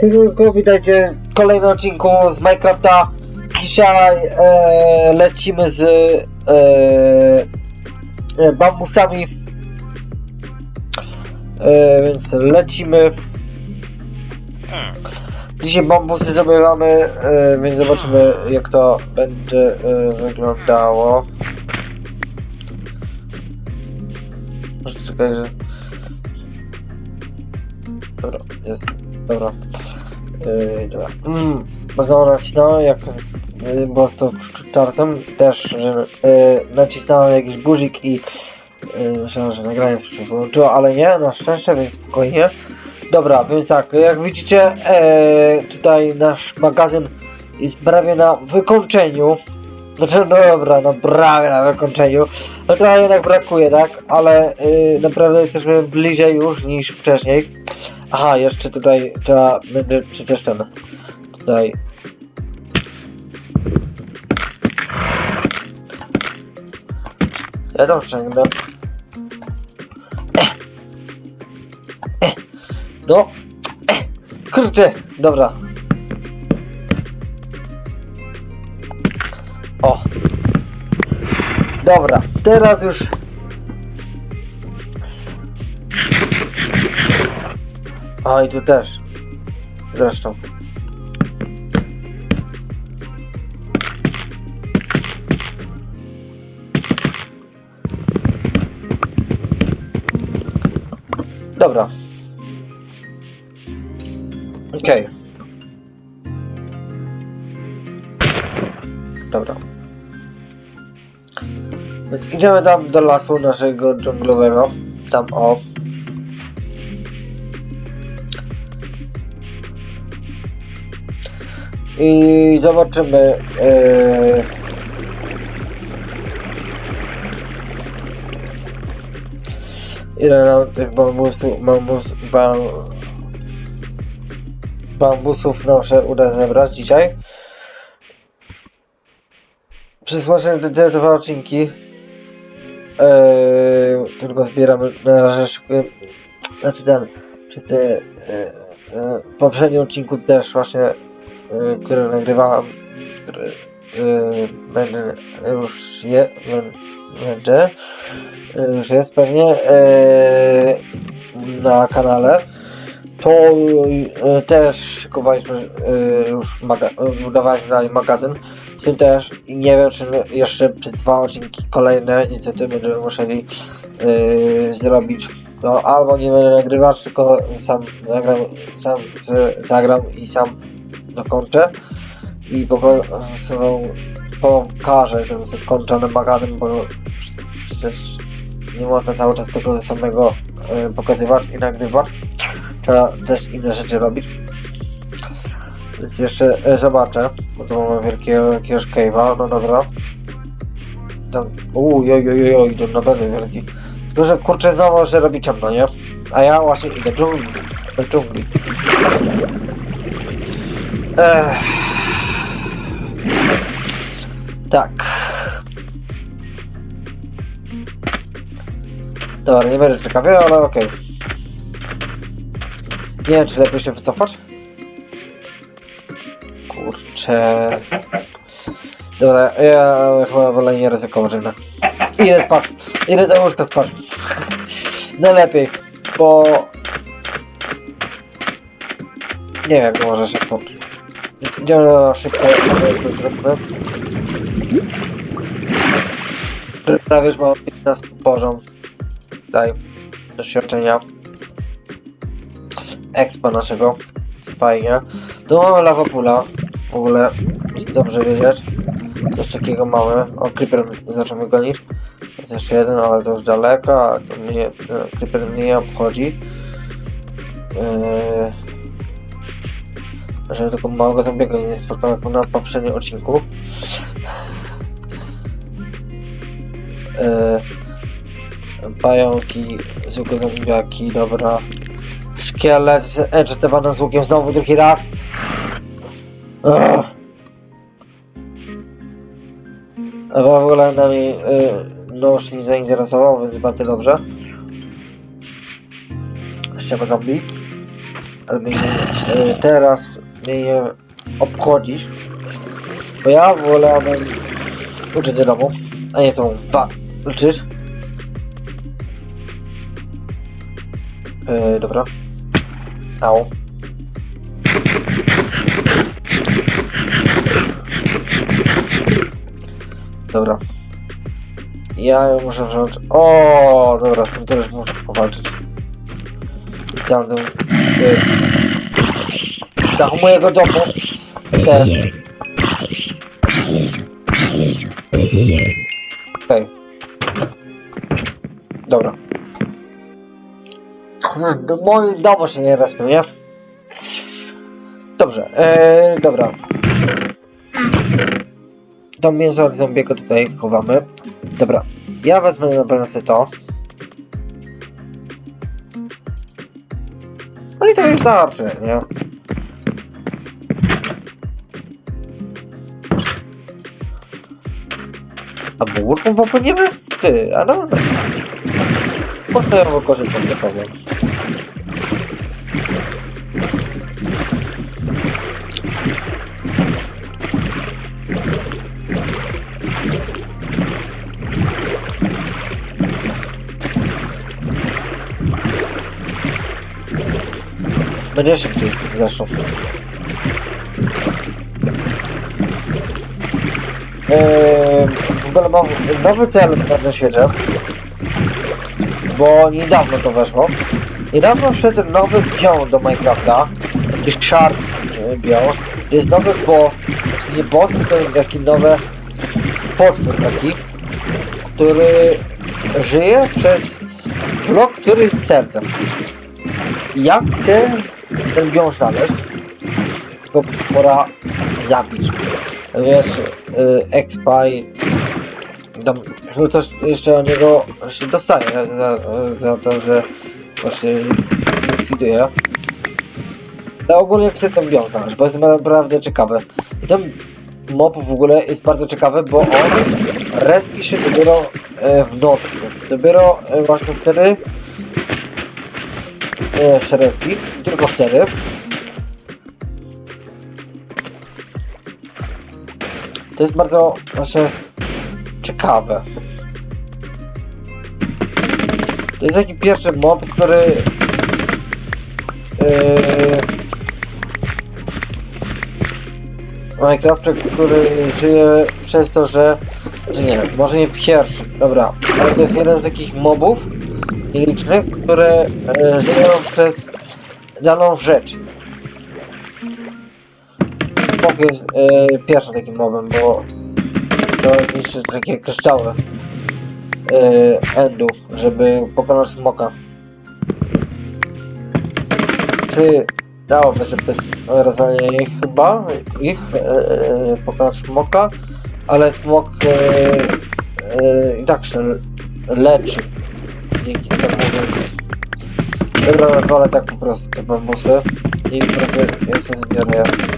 Tylko witajcie w kolejnym odcinku z Minecrafta. Dzisiaj e, lecimy z e, e, bambusami. E, więc lecimy. Dzisiaj bambusy zabieramy, e, więc zobaczymy jak to będzie e, wyglądało. Czekaj, że... Dobra, jest. Dobra. Yy, dobra. Mm, można nacisnąłem, jak yy, było z tą czarcem, też, że yy, nacisnąłem jakiś guzik i yy, myślałem, że nagranie się wyłączyło, ale nie, na szczęście, więc spokojnie. Dobra, więc tak, jak widzicie, yy, tutaj nasz magazyn jest prawie na wykończeniu. Znaczy, no dobra, no prawie na wykończeniu. No trochę jednak brakuje, tak? Ale naprawdę jesteśmy bliżej już niż wcześniej. Aha, jeszcze tutaj trzeba czy też ten, tutaj. Ja to ściągnę. Eh. Eh. No. Eh. Kurczę, dobra. O. Dobra, teraz już A i tu też. Zresztą. Dobra. Okej. Dobra. Więc idziemy tam do lasu naszego dżunglowego. Tam o. I zobaczymy. Yy... Ile nam tych bambusów, bambus, bam, bambusów nam się uda zebrać dzisiaj. Przysłuchajcie te, te dwa odcinki. Yy, tylko zbieramy na razie. Znaczy ten, przez te yy, w poprzednim odcinku też właśnie które nagrywałem, który y, będę już je, będzie, y, już jest pewnie y, na kanale, to y, też szykowaliśmy y, już budowaliśmy dalej magazyn, tym też nie wiem czy jeszcze przez dwa odcinki kolejne niestety będziemy musieli y, zrobić no albo nie będę nagrywać, tylko sam nagram, sam z, zagram i sam dokończę i po prostu pokażę ten skończony magazyn, bo przecież nie można cały czas tego samego e, pokazywać i nagrywać. Trzeba też inne rzeczy robić. Więc jeszcze e, zobaczę, bo tu mamy wielkiego jakiegoś cave'a, no dobra. Tam, uuu, oj, oj, oj, to naprawdę wielki. Tylko, że kurczę znowu się robi ciemno, nie? A ja właśnie idę dżungli. Do dżungli. Ech. Tak. Dobra, nie będę ciekawy, ale okej. Nie wiem, czy lepiej się wycofać? Kurczę. Dobra, ja chyba wolę nie ryzykować jednak. Idę spać. Idę do łóżka spać. No lepiej, bo... Nie wiem, może się skończyć. Na szybko, to. Prawie już mam 15 poziom. Tutaj doświadczenia. Expa naszego. Fajnie. Tu mamy lawapula. W ogóle jest dobrze wiedzieć. Coś takiego mamy. O, creeper zaczynamy gonić. Jest jeszcze jeden, ale to już daleko, a to mnie, creeper mnie nie obchodzi. Yy, że tylko małego zombiego nie spotkałem na poprzednim odcinku. Yy, pająki, zwykłe zombiaki, dobra. Szkielet, enchantowana z łukiem znowu drugi raz. Ugh. A w ogóle nami yy, nóż nie zainteresował, więc bardzo dobrze. Ściema zombie. ale y, teraz mnie nie obchodzisz, bo ja wolałbym uczyć do domu, a nie są walczyć. Yy, dobra. Au. Dobra. Ja ją muszę wziąć. O, dobra, z tym też muszę powalczyć. Tamtym, co dachu mojego domu. Te. Okej. Dobra. Do moim domu się nie respią, nie? Dobrze, eee, dobra. To mięso od zombiego tutaj chowamy. Dobra, ja wezmę na pewno sobie to. No i to jest dobrze, nie? A burką popłyniemy? Ty, a no... Po co ja wykorzystam to powiem? Będzie szybciej zresztą. Eee, w ogóle mam nowy cel na świecie, bo niedawno to weszło. Niedawno wszedł nowy biom do Minecrafta, jakiś shark e, biom. To jest nowy bo nie boss, to jest taki nowy potwór taki, który żyje przez blok, który jest sercem. Jak chcę ten biom znaleźć, tylko pora zabić. Wiesz, y, expa chyba coś jeszcze o niego się dostaje za, za to, że właśnie likwiduje. Ale ogólnie chcę ten znaleźć, bo jest naprawdę ciekawy. Ten mob w ogóle jest bardzo ciekawy, bo on respi się dopiero e, w nocy. Dopiero e, właśnie wtedy e, respi, tylko wtedy. To jest bardzo właśnie ciekawe. To jest taki pierwszy mob, który yy, Minecrafcie, który żyje przez to, że że nie, może nie pierwszy, dobra, ale to jest jeden z takich mobów nielicznych, które e, żyją przez daną rzecz. Smok jest e, pierwszym takim mobem, bo niszczy takie kryształy e, endu, żeby pokonać smoka. Czy dałoby się bez rozwalenia ich? Chyba, ich e, pokonać smoka, ale smok e, e, i tak się leczy. Dzięki temu, więc dobra, rozwalę tak po prostu te bambusy i po prostu ja sobie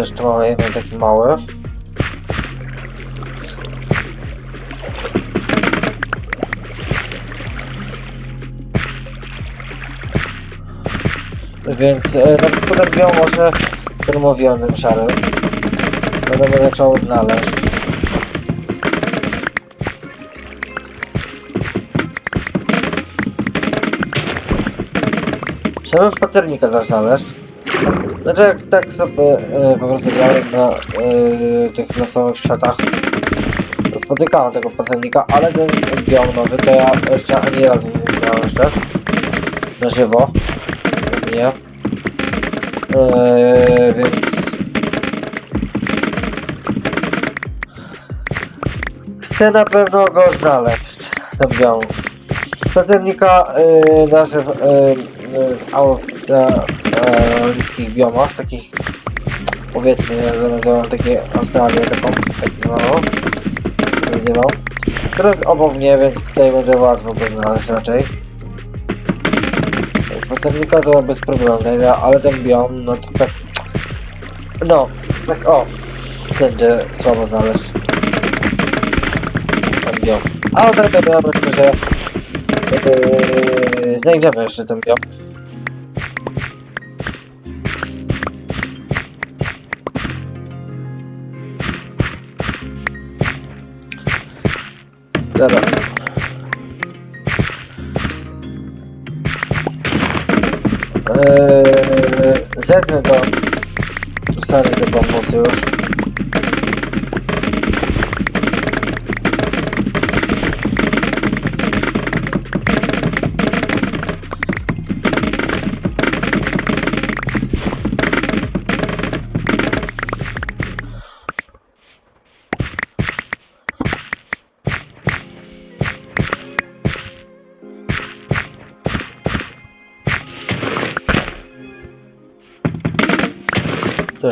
to jeszcze mamy jeden taki mały. Więc e, potem biał może termowionym szarym. Będę będę chciał znaleźć. Chciałbym pacernika też znaleźć. Znaczy tak sobie e, po prostu grałem na e, tych losowych światach, spotykałem tego pacernika, ale ten biał nowy to ja jeszcze ani razu nie widziałem jeszcze. Na żywo. Nie. Eee, więc... Chcę na pewno go znaleźć, ten białą. Pacernika yy, nasze w yy, australijskich biomach, takich powiedzmy, ja nazywam takie Australię taką, tak zwaną, nazywał. Teraz obok mnie, więc tutaj będzie łatwo go znaleźć raczej. Z pacernika to bez problemu ale ten biom, no to tak... No, tak o, będzie słabo znaleźć. Ten biom. Ale tak ja myślę, że yy, znajdziemy jeszcze ten biom.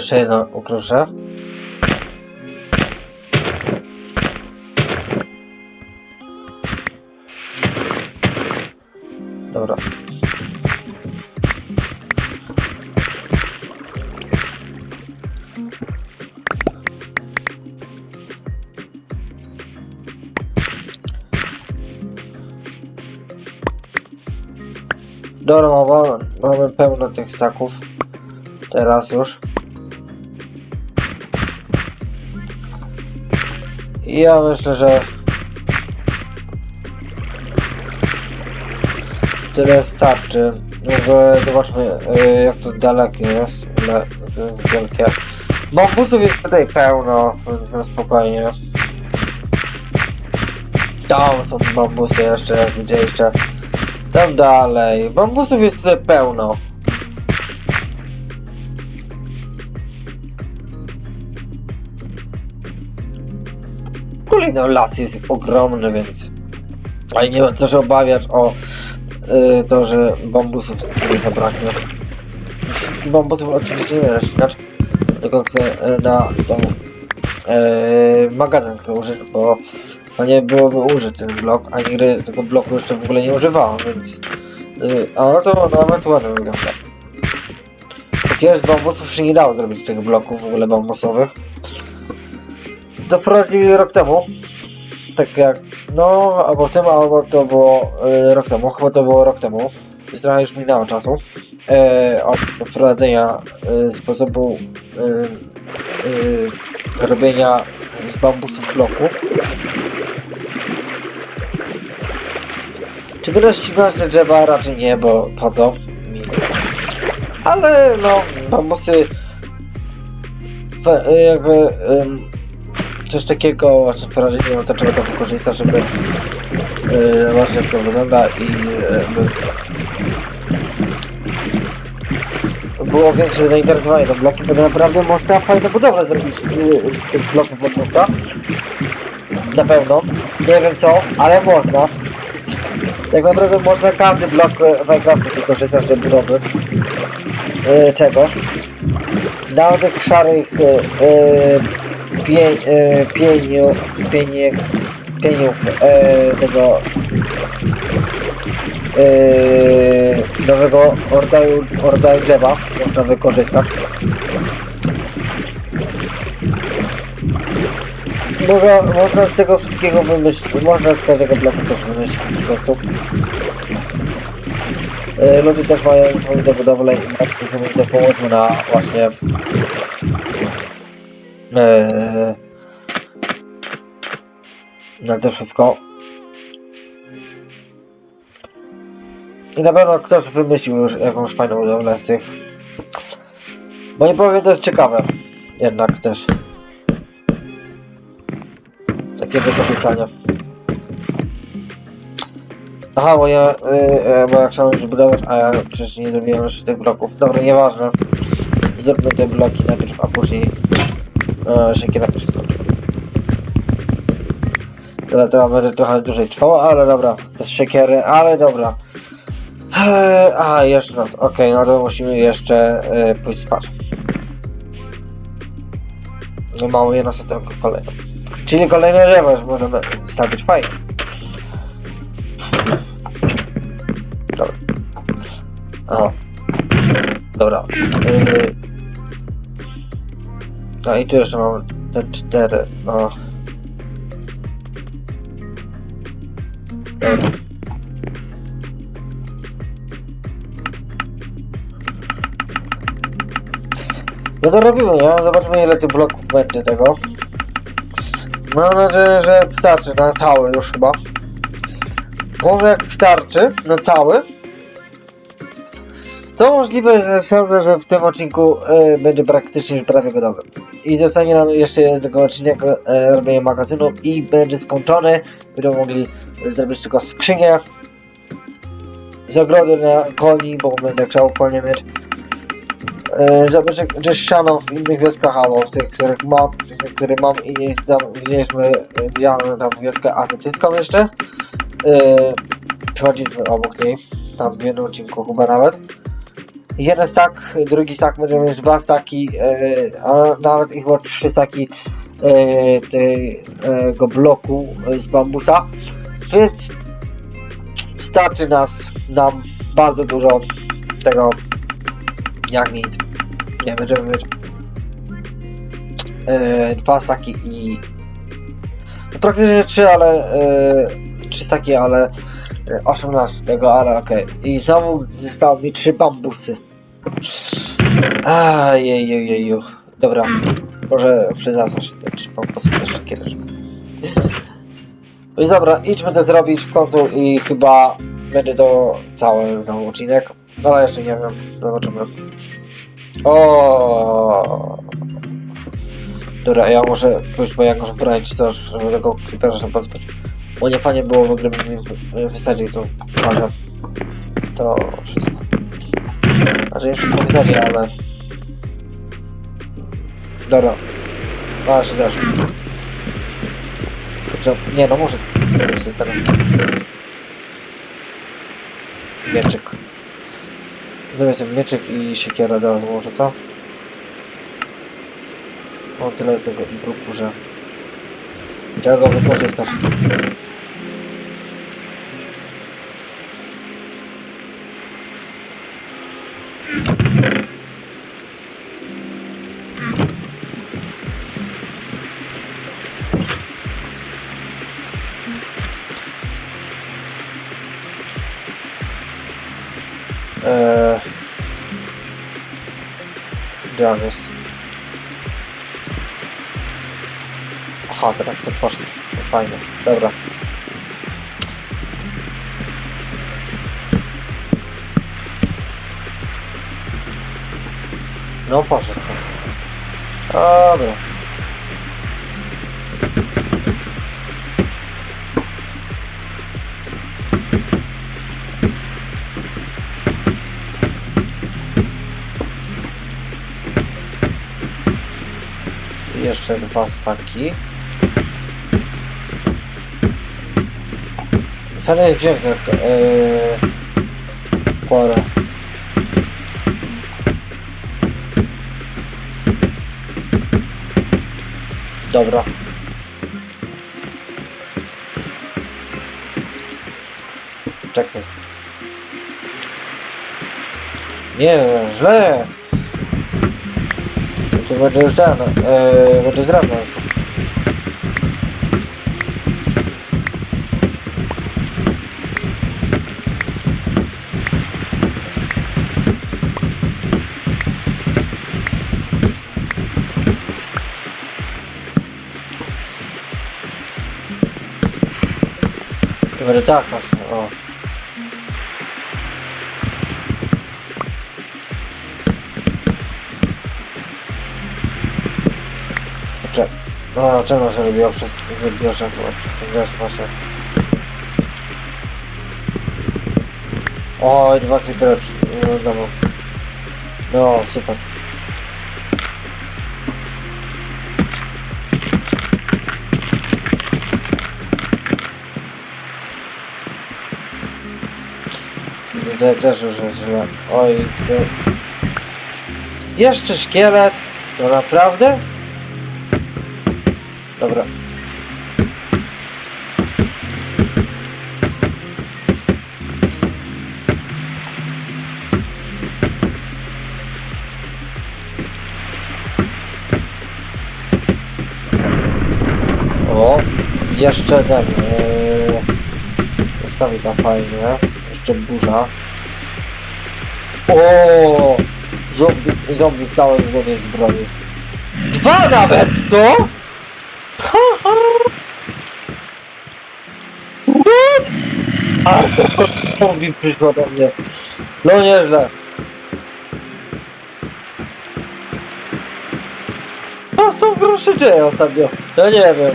Jeszcze jedno ukruszę. Dobra. Dobra, mamy, mamy pełno tych saków. Teraz już. Ja myślę, że tyle starczy. Może zobaczmy y, jak to dalekie jest, ile to jest wielkie. Bambusów jest tutaj pełno, więc na spokojnie. Tam są bambusy jeszcze, jak widzieliście. Tam dalej. Bambusów jest tutaj pełno. Kolejny las jest ogromny, więc... Ale nie mam co się obawiać o y, to, że bambusów nie zabraknie. Wszystkich bambusów oczywiście nie dać, tylko chcę na tą y, magazyn chcę użyć, bo no nie byłoby użyć ten blok, a nigdy tego bloku jeszcze w ogóle nie używałem, więc... Y, a no to nawet ładnie wygląda. Takież bambusów się nie dało zrobić tych bloków w ogóle bambusowych. To wprowadzili rok temu. Tak jak, no, albo w tym, albo to było y, rok temu, chyba to było rok temu. Więc trochę już minęło czasu. E, od wprowadzenia y, sposobu y, y, robienia z bambusów bloków. Czy będę ścigać te drzewa? Raczej nie, bo po co? Ale no, bambusy jakby coś takiego właśnie wprowadzić, no to trzeba to wykorzystać, żeby yy, właśnie jak to wygląda i yy, by było większe zainteresowanie do bloki, bo naprawdę można fajne budowle zrobić yy, z tych bloków Bambusa. Na pewno. Nie wiem co, ale można. Tak naprawdę można każdy blok Minecraftu wykorzystać do budowy yy, czegoś. Na tych szarych yy, pie, yy, pieniu, pieniek, pieniów yy, tego yy, nowego rodzaju, rodzaju drzewa można wykorzystać. Mogę, można z tego wszystkiego wymyślić, można z każdego bloku coś wymyślić po prostu. E, ludzie też mają niesamowite budowle i niesamowite pomysły na właśnie e, na to wszystko. I na pewno ktoś wymyślił już jakąś fajną budowlę z tych. Bo nie powiem, to jest ciekawe. Jednak też. Takie wykorzystanie. Aha, bo ja, y, y, bo ja chciałem już budować, a ja przecież nie zrobiłem jeszcze tych bloków. Dobra, nieważne. Zróbmy te bloki najpierw, a później e, siekiera wszystko. Dobra, to będzie trochę dłużej trwało, ale dobra, bez siekiery, ale dobra. Eee, a, jeszcze raz, okej, no to musimy jeszcze e, pójść spać. No mamy jedno tylko kolejne. Czyli kolejne drzewo już możemy stawić fajnie. Dobra. Aha. Dobra. Yy. No i jeszcze mam te cztery. No. No to robimy, nie? Zobaczmy ile tych bloków będzie tego. Mam nadzieję, że starczy na cały już chyba. Może jak starczy na cały, to możliwe, że sądzę, że w tym odcinku e, będzie praktycznie już prawie gotowy. I zostanie nam jeszcze jeden tylko odcinek e, robienia magazynu i będzie skończony. Będziemy mogli zrobić tylko skrzynię z ogrody na koni, bo będę chciał konie mieć. E, że- gdzieś ścianą w innych wioskach albo w tych, których mam, które mam i jest tam, widzieliśmy, e, widziałem tam wioskę azjatycką jeszcze. E, Przechodziliśmy obok niej, tam w jednym odcinku chyba nawet. Jeden stak, drugi stak, będziemy mieć dwa staki, e, a nawet ich było trzy staki e, tego bloku z bambusa. Więc starczy nas nam bardzo dużo tego jak nic. Nie będziemy mieć e, dwa staki i no, praktycznie trzy, ale trzy staki, ale e, 18 tego, ale okej. I znowu zostało mi trzy bambusy. Ajejejeju. Dobra, może przyzasasz te trzy bambusy jeszcze kiedyś. No i dobra, idźmy to zrobić w końcu i chyba będzie to cały znowu odcinek. Ale jeszcze nie wiem, zobaczymy. O. Dobra, ja muszę pójść po jakąś broń, czy też, żeby tego creepera się pozbyć. Bo nie fajnie było, gdyby mi wy- wysadził tą parę. To wszystko. Znaczy nie wszystko wysadzi, ale... Dobra. Masz. Kurczę, nie no. Muszę teraz. Mieczyk. Zrobię sobie mieczyk i siekiera do może co? O tyle tego bruku, że trzeba go wykorzystać. On jest? Aha, teraz to poszli. No, Fajnie, dobra. No poszedł. Dobra. Jeszcze dwa staki. Dźwięk jak yy, kłara. Dobra. Czekaj. Nie, źle. Короче, водозрана, э, водозрана. Вода так, о. No, czemu się robiło przez... Się chyba przez właśnie. Oj, dwa creepery, no, no, no, super. Widzę też już źle. Oj, to... Jeszcze szkielet? To naprawdę? Dobra. O, jeszcze ten. Yy, ustawi tam fajnie. Jeszcze burza. O, zombie, zombie w całej głowie zbroi. Dwa nawet, no! Zombie przyszło do mnie. No nieźle. Co z tą grą się dzieje ostatnio? Ja nie wiem.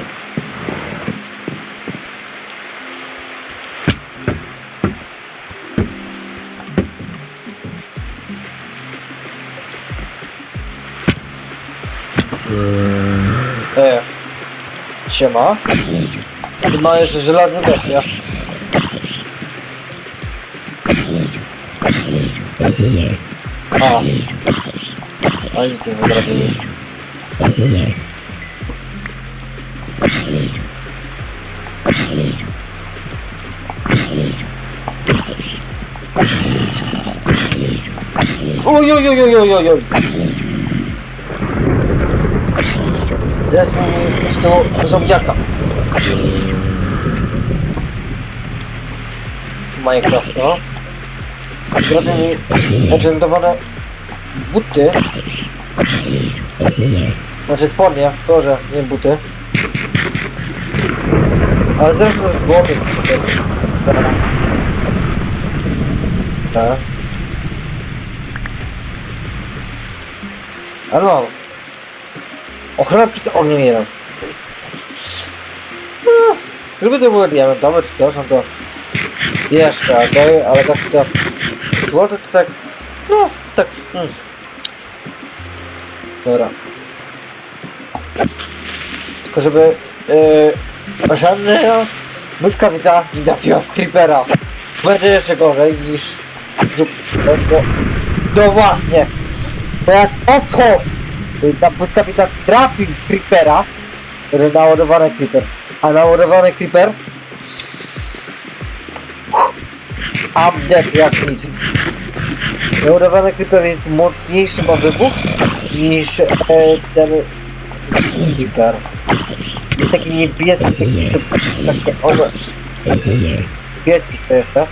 E. Siema. Ma jeszcze żelazny bestia. A. A nic nie wygrabili. Oj, oj, oj, oj, oj, oj, oj. Zresztą mi z tu zombiaka. Minecraft, no. Zrobię mi enchantowane buty. Znaczy spodnie, proszę, nie buty. Ale zresztą z głowy. Tak. Ale mam. Ochrona przed ogniem jeden. No, gdyby to było diamentowe czy coś, no to jeszcze okej, ale tak to złoto to tak, no, tak, mm. Dobra. Tylko żeby yy, żadna błyskawica nie trafiła w creepera. Będzie jeszcze gorzej niż... No, no, no właśnie. Bo jak oto ta błyskawica trafi w creepera, naładowany creeper. A naładowany creeper Dead jak nic. Naładowany creeper jest mocniejszy ma wybuch niż e, ten creeper. Jest taki niebieski, taki szybko, takie one... Wielki to jest, tak?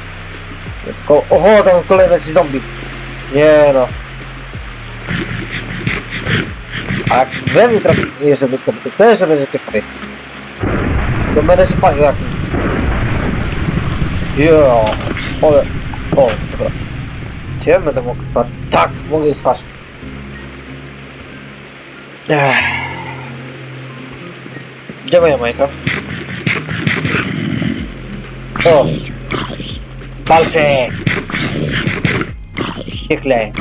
Tylko, oho, tam kolejny jakiś zombie. Nie no. A jak we mnie trafi jeszcze błyskawica, to jeszcze będzie ciekawie. To będę się palił jak nic. Jo, ale... O, dobra. Gdzie będę mógł spać? Tak, mogę spać. Gdzie moja Minecraft? O! Walczę! Piekle!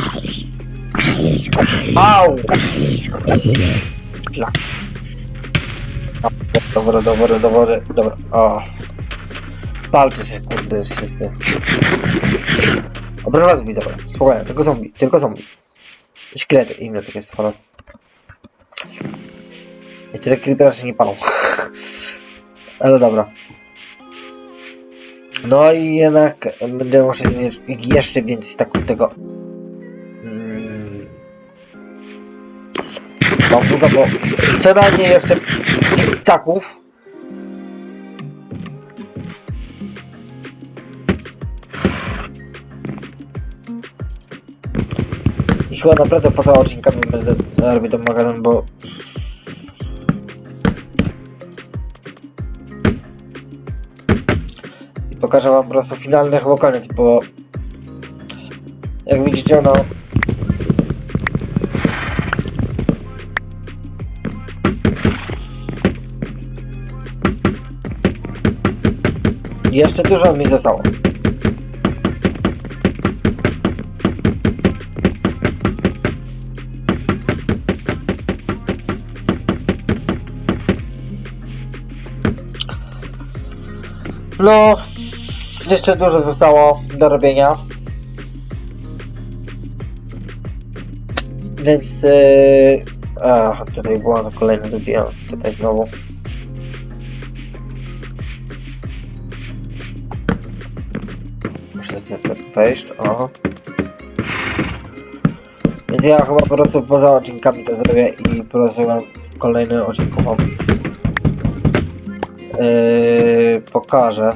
Au! Szlak. Dobra, dobra, dobra, dobra. O. Walczy się, kurde, wszyscy. Dobra, was widzę, spokojnie, tylko zombie, tylko zombie. Szkielety, inne takie stworzone. Jeszcze te creepery się nie palą. Ale dobra. No i jednak będę mieć jeszcze więcej taków tego. Mm. Mam bo co najmniej jeszcze taków. I chyba naprawdę poza odcinkami będę robił ten magazyn, bo pokażę wam po prostu finalny chyba koniec, bo jak widzicie no jeszcze dużo mi zostało. No, jeszcze dużo zostało do robienia. Więc. Yy... A, tutaj było to kolejne zrobiłem. Tutaj znowu. Muszę sobie wejść. O. Więc ja chyba po prostu poza odcinkami to zrobię i po prostu w kolejnym odcinku yy, pokażę.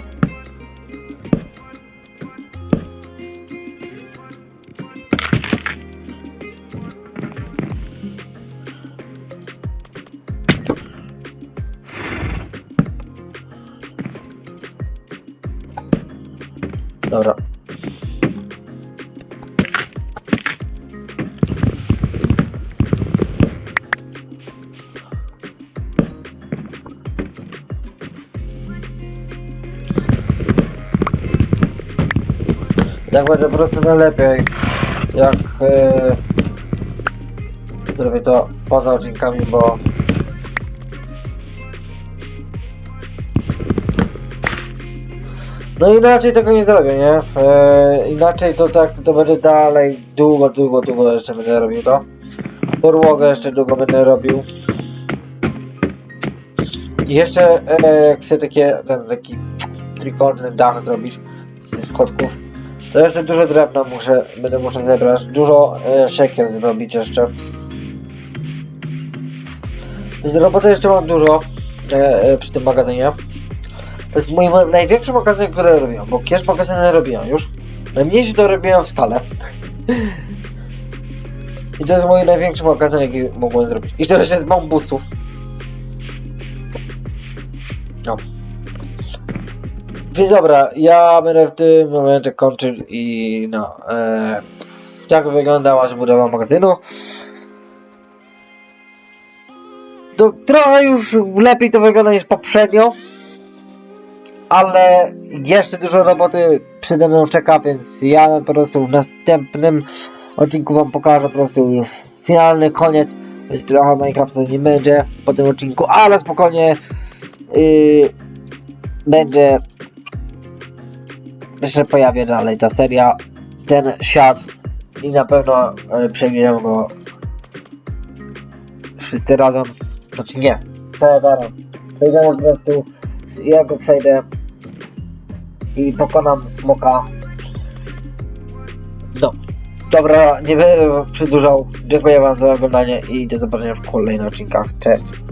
Tak będzie po prostu najlepiej, jak e, zrobię to poza odcinkami, bo No inaczej tego nie zrobię, nie? E, inaczej to tak, to będzie dalej długo, długo, długo jeszcze będę robił to. Podłogę jeszcze długo będę robił. I jeszcze e, jak takie, ten taki trójkątny dach zrobić ze schodków, to jeszcze dużo drewna muszę, będę muszę zebrać, dużo e, zrobić jeszcze. Więc roboty jeszcze mam dużo e, e, przy tym magazynie. To jest mój największy magazyn, który robiłem, bo kiedyś magazyny robiłem już. Najmniejszy to robiłem w skalę. I to jest mój największy magazyn, jaki mogłem zrobić. I to jeszcze z bambusów. Więc dobra, ja będę w tym momencie kończył i no. E, tak wyglądała budowa magazynu. To trochę już lepiej to wygląda niż poprzednio ale jeszcze dużo roboty przede mną czeka, więc ja po prostu w następnym odcinku wam pokażę po prostu już finalny koniec, więc trochę Minecrafta nie będzie po tym odcinku, ale spokojnie yy, będzie jeszcze pojawia dalej ta seria, ten świat i na pewno przejdziemy go wszyscy razem, znaczy nie, całe razem, przejdziemy po prostu ja go przejdę i pokonam smoka. No. Dobra, nie będę przedłużał. Dziękuję wam za oglądanie i do zobaczenia w kolejnych odcinkach. Cześć.